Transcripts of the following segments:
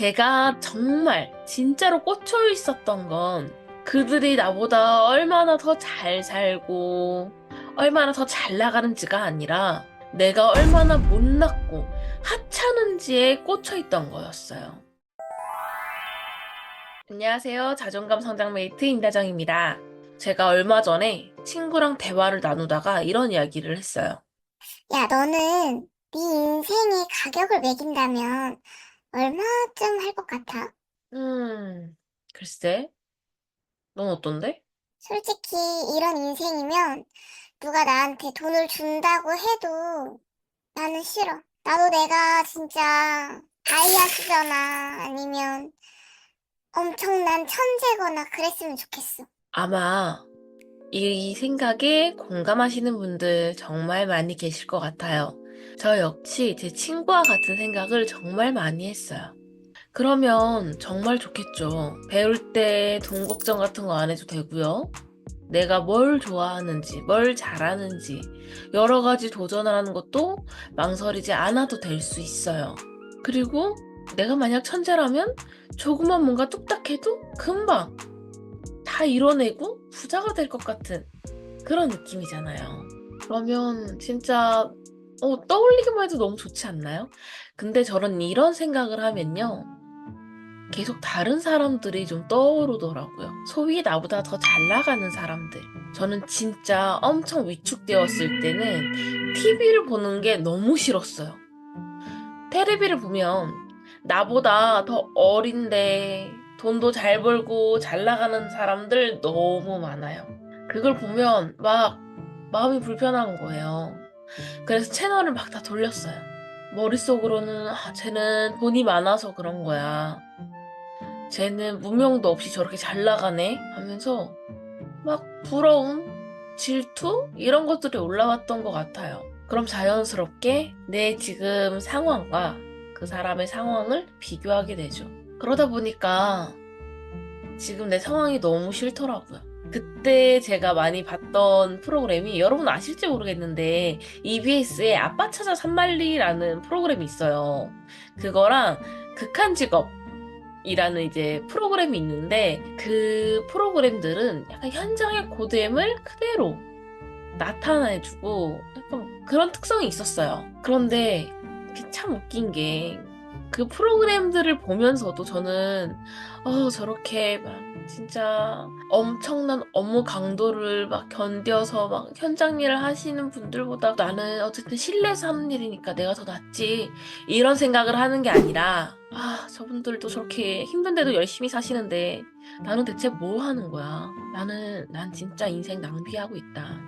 제가 정말 진짜로 꽂혀 있었던 건 그들이 나보다 얼마나 더 잘 살고 얼마나 더 잘 나가는지가 아니라 내가 얼마나 못났고 하찮은지에 꽂혀 있던 거였어요. 안녕하세요. 자존감 성장 메이트 임다정입니다. 제가 얼마 전에 친구랑 대화를 나누다가 이런 이야기를 했어요. 야, 너는 네 인생에 가격을 매긴다면 얼마쯤 할 것 같아? 음, 글쎄, 넌 어떤데? 솔직히 이런 인생이면 누가 나한테 돈을 준다고 해도 나는 싫어. 나도 내가 진짜 다이아스거나 아니면 엄청난 천재거나 그랬으면 좋겠어. 아마 이 생각에 공감하시는 분들 정말 많이 계실 것 같아요. 저 역시 제 친구와 같은 생각을 정말 많이 했어요. 그러면 정말 좋겠죠. 배울 때 돈 걱정 같은 거 안 해도 되고요. 내가 뭘 좋아하는지, 뭘 잘하는지, 여러 가지 도전을 하는 것도 망설이지 않아도 될 수 있어요. 그리고 내가 만약 천재라면 조그만 뭔가 뚝딱해도 금방 다 이뤄내고 부자가 될 것 같은 그런 느낌이잖아요. 그러면 진짜 어, 떠올리기만 해도 너무 좋지 않나요? 근데 저는 이런 생각을 하면요. 계속 다른 사람들이 좀 떠오르더라고요. 소위 나보다 더 잘 나가는 사람들. 저는 진짜 엄청 위축되었을 때는 TV를 보는 게 너무 싫었어요. 테레비를 보면 나보다 더 어린데 돈도 잘 벌고 잘 나가는 사람들 너무 많아요. 그걸 보면 막 마음이 불편한 거예요. 그래서 채널을 막 다 돌렸어요. 머릿속으로는 아, 쟤는 돈이 많아서 그런 거야. 쟤는 무명도 없이 저렇게 잘 나가네 하면서 막 부러움, 질투 이런 것들이 올라왔던 것 같아요. 그럼 자연스럽게 내 지금 상황과 그 사람의 상황을 비교하게 되죠. 그러다 보니까 지금 내 상황이 너무 싫더라고요. 그때 제가 많이 봤던 프로그램이 여러분 아실지 모르겠는데 EBS의 아빠 찾아 산말리라는 프로그램이 있어요. 그거랑 극한 직업 이라는 이제 프로그램이 있는데 그 프로그램들은 약간 현장의 고됨을 그대로 나타내주고 약간 그런 특성이 있었어요. 그런데 참 웃긴 게 그 프로그램들을 보면서도 저는 어 저렇게 막 진짜 엄청난 업무 강도를 막 견뎌서 막 현장 일을 하시는 분들보다 나는 어쨌든 실내에서 하는 일이니까 내가 더 낫지 이런 생각을 하는 게 아니라 아 저분들도 저렇게 힘든데도 열심히 사시는데 나는 대체 뭐 하는 거야? 나는 난 진짜 인생 낭비하고 있다.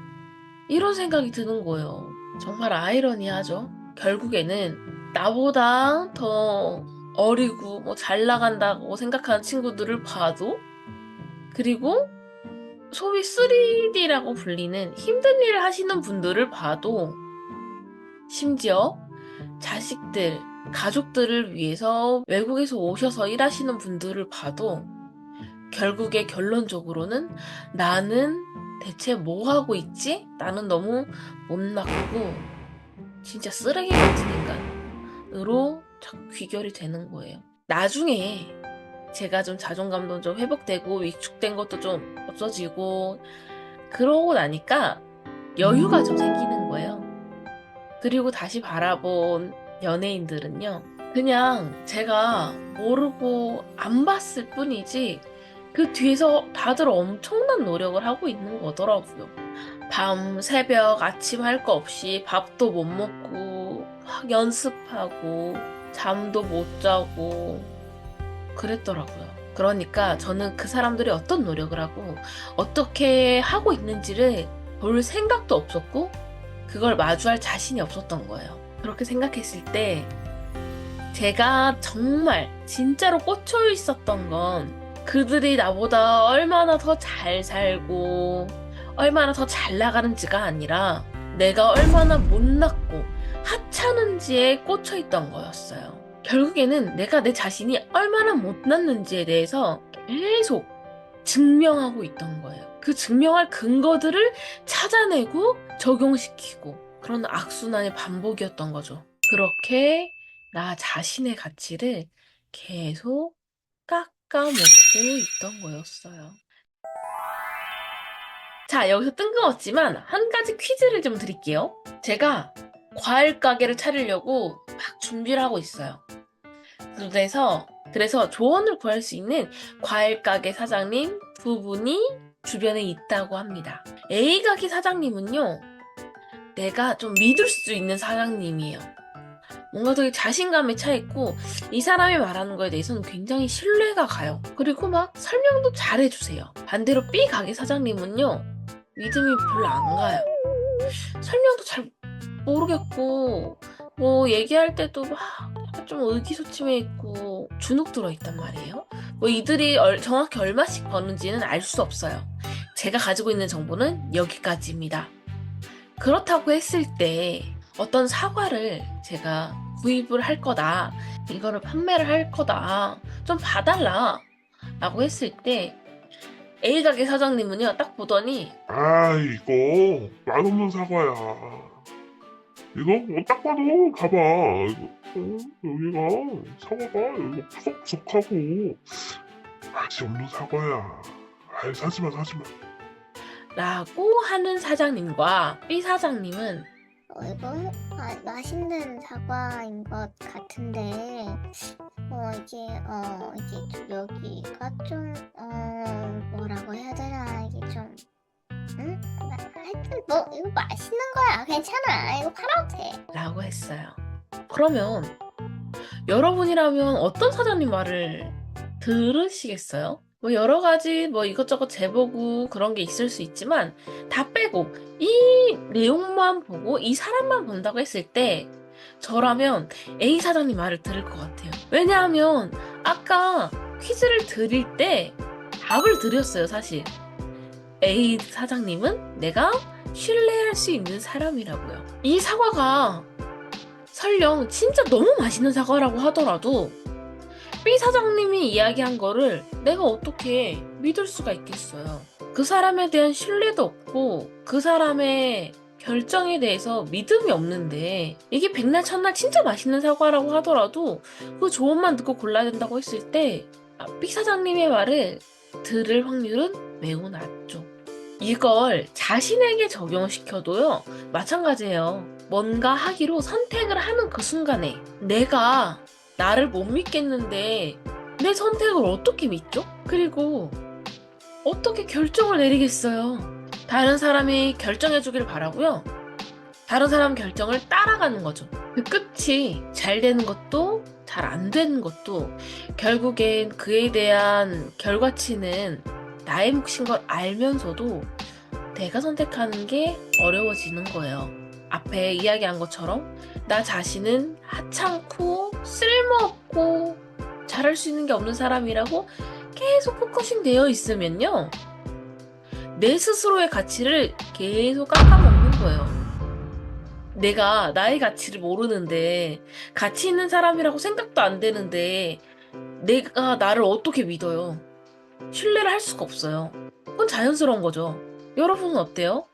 이런 생각이 드는 거예요. 정말 아이러니하죠? 결국에는 나보다 더 어리고 뭐 잘 나간다고 생각하는 친구들을 봐도 그리고 소위 3D라고 불리는 힘든 일을 하시는 분들을 봐도 심지어 자식들, 가족들을 위해서 외국에서 오셔서 일하시는 분들을 봐도 결국에 결론적으로는 나는 대체 뭐 하고 있지? 나는 너무 못났고 진짜 쓰레기 같은 인간으로 귀결이 되는 거예요. 나중에 제가 좀 자존감도 좀 회복되고 위축된 것도 좀 없어지고 그러고 나니까 여유가 좀 생기는 거예요. 그리고 다시 바라본 연예인들은요. 그냥 제가 모르고 안 봤을 뿐이지 그 뒤에서 다들 엄청난 노력을 하고 있는 거더라고요. 밤, 새벽, 아침 할 거 없이 밥도 못 먹고 막 연습하고 잠도 못 자고 그랬더라고요. 그러니까 저는 그 사람들이 어떤 노력을 하고 어떻게 하고 있는지를 볼 생각도 없었고 그걸 마주할 자신이 없었던 거예요. 그렇게 생각했을 때 제가 정말 진짜로 꽂혀 있었던 건 그들이 나보다 얼마나 더 잘 살고 얼마나 더 잘 나가는지가 아니라 내가 얼마나 못났고 하찮은지에 꽂혀 있던 거였어요. 결국에는 내가 내 자신이 얼마나 못났는지에 대해서 계속 증명하고 있던 거예요. 그 증명할 근거들을 찾아내고 적용시키고 그런 악순환의 반복이었던 거죠. 그렇게 나 자신의 가치를 계속 깎아먹고 있던 거였어요. 자, 여기서 뜬금없지만 한 가지 퀴즈를 좀 드릴게요. 제가 과일 가게를 차리려고 막 준비를 하고 있어요. 그래서, 그래서 조언을 구할 수 있는 과일 가게 사장님 두 분이 주변에 있다고 합니다. A 가게 사장님은요, 내가 좀 믿을 수 있는 사장님이에요. 뭔가 되게 자신감에 차 있고, 이 사람이 말하는 거에 대해서는 굉장히 신뢰가 가요. 그리고 막 설명도 잘 해주세요. 반대로 B 가게 사장님은요, 믿음이 별로 안 가요. 설명도 잘 모르겠고, 뭐 얘기할 때도 막 좀 의기소침해 있고 주눅 들어 있단 말이에요. 뭐 이들이 얼- 정확히 얼마씩 버는지는 알 수 없어요. 제가 가지고 있는 정보는 여기까지입니다. 그렇다고 했을 때 어떤 사과를 제가 구입을 할 거다. 이거를 판매를 할 거다. 좀 봐달라. 라고 했을 때 A 가게 사장님은요, 딱 보더니 아 이거 맛없는 사과야. 이거 어, 딱 봐도 가봐. 이거, 어, 여기가 사과가 이거 푸석푸석하고 맛이 없는 사과야. 아이 사지마 사지마. 라고 하는 사장님과 B 사장님은 어, 이거 마, 맛있는 사과인 것 같은데, 어, 이게, 어, 이게 좀 여기가 좀, 어, 뭐라고 해야 되나, 이게 좀, 응? 마- 하여튼, 뭐, 이거 맛있는 거야. 괜찮아. 이거 팔아도 돼. 라고 했어요. 그러면 여러분이라면 어떤 사장님 말을 들으시겠어요? 뭐 여러 가지 뭐 이것저것 재보고 그런 게 있을 수 있지만 다 빼고 이 내용만 보고 이 사람만 본다고 했을 때 저라면 A 사장님 말을 들을 것 같아요. 왜냐하면 아까 퀴즈를 드릴 때 답을 드렸어요, 사실. A 사장님은 내가 신뢰할 수 있는 사람이라고요. 이 사과가 설령 진짜 너무 맛있는 사과라고 하더라도 B 사장님이 이야기한 거를 내가 어떻게 믿을 수가 있겠어요. 그 사람에 대한 신뢰도 없고 그 사람의 결정에 대해서 믿음이 없는데 이게 백날 첫날 진짜 맛있는 사과라고 하더라도 그 조언만 듣고 골라야 된다고 했을 때 아, B 사장님의 말을 들을 확률은 매우 낮죠. 이걸 자신에게 적용시켜도요, 마찬가지예요. 뭔가 하기로 선택을 하는 그 순간에 내가 나를 못 믿겠는데 내 선택을 어떻게 믿죠? 그리고 어떻게 결정을 내리겠어요? 다른 사람이 결정해주길 바라고요. 다른 사람 결정을 따라가는 거죠. 그 끝이 잘 되는 것도 잘 안 되는 것도 결국엔 그에 대한 결과치는 나의 몫인 걸 알면서도 내가 선택하는 게 어려워지는 거예요. 앞에 이야기한 것처럼 나 자신은 하찮고 쓸모없고 잘할 수 있는 게 없는 사람이라고 계속 포커싱 되어 있으면요. 내 스스로의 가치를 계속 깎아먹는 거예요. 내가 나의 가치를 모르는데, 가치 있는 사람이라고 생각도 안 되는데, 내가 나를 어떻게 믿어요? 신뢰를 할 수가 없어요. 그건 자연스러운 거죠. 여러분은 어때요?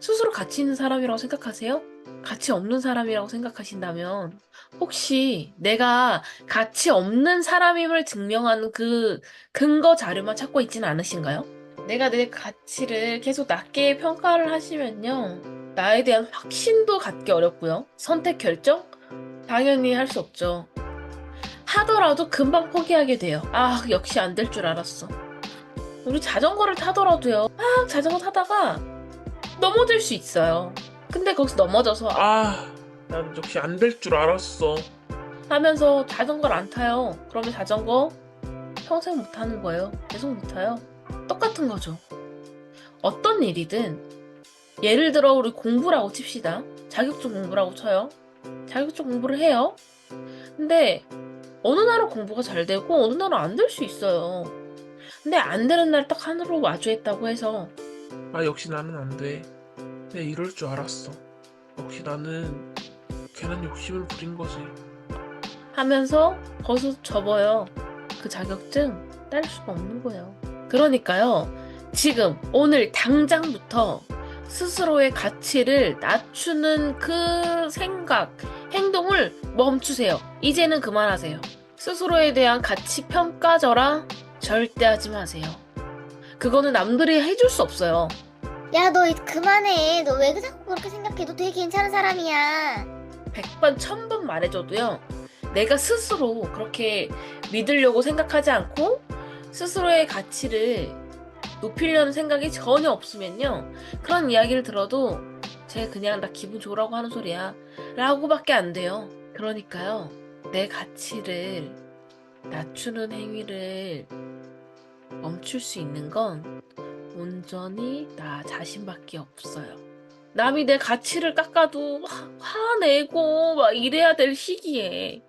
스스로 가치 있는 사람이라고 생각하세요? 가치 없는 사람이라고 생각하신다면, 혹시 내가 가치 없는 사람임을 증명하는 그 근거 자료만 찾고 있지는 않으신가요? 내가 내 가치를 계속 낮게 평가를 하시면요. 나에 대한 확신도 갖기 어렵고요. 선택 결정? 당연히 할 수 없죠. 하더라도 금방 포기하게 돼요. 아, 역시 안 될 줄 알았어. 우리 자전거를 타더라도요. 막 자전거 타다가 넘어질 수 있어요. 근데 거기서 넘어져서 아, 난 역시 안 될 줄 알았어. 하면서 자전거를 안 타요. 그러면 자전거 평생 못 타는 거예요. 계속 못 타요. 똑같은 거죠. 어떤 일이든 예를 들어 우리 공부라고 칩시다. 자격증 공부라고 쳐요. 자격증 공부를 해요. 근데 어느 날은 공부가 잘 되고 어느 날은 안 될 수 있어요. 근데 안 되는 날 딱 하나로 마주했다고 해서 아, 역시 나는 안 돼. 내가 이럴 줄 알았어. 역시 나는 괜한 욕심을 부린 거지. 하면서 거기서 접어요. 그 자격증 딸 수가 없는 거예요. 그러니까요. 지금 오늘 당장부터 스스로의 가치를 낮추는 그 생각, 행동을 멈추세요. 이제는 그만하세요. 스스로에 대한 가치 평가절하 절대 하지 마세요. 그거는 남들이 해줄 수 없어요. 야 너 그만해 너 왜 자꾸 그렇게 생각해 너 되게 괜찮은 사람이야 100번, 1000번 말해줘도요. 내가 스스로 그렇게 믿으려고 생각하지 않고 스스로의 가치를 높이려는 생각이 전혀 없으면요. 그런 이야기를 들어도 쟤 그냥 나 기분 좋으라고 하는 소리야. 라고밖에 안 돼요. 그러니까요. 내 가치를 낮추는 행위를 멈출 수 있는 건 온전히 나 자신밖에 없어요. 남이 내 가치를 깎아도 화- 화내고 막 이래야 될 시기에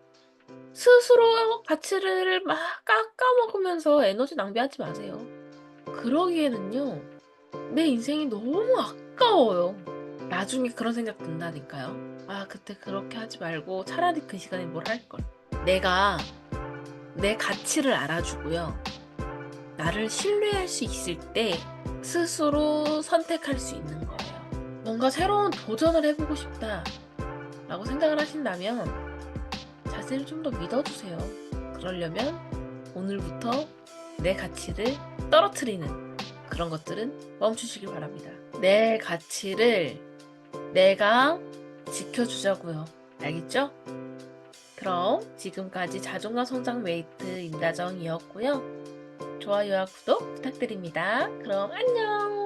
스스로 가치를 막 깎아먹으면서 에너지 낭비하지 마세요. 그러기에는요, 내 인생이 너무 아까워요. 나중에 그런 생각 든다니까요. 아, 그때 그렇게 하지 말고 차라리 그 시간에 뭘 할걸. 내가 내 가치를 알아주고요. 나를 신뢰할 수 있을 때 스스로 선택할 수 있는 거예요. 뭔가 새로운 도전을 해보고 싶다. 라고 생각을 하신다면 자신을 좀더 믿어주세요. 그러려면 오늘부터 내 가치를 떨어뜨리는 그런 것들은 멈추시길 바랍니다. 내 가치를 내가 지켜주자고요. 알겠죠? 그럼 지금까지 자존감 성장 메이트 임다정이었고요. 좋아요와 구독 부탁드립니다. 그럼 안녕!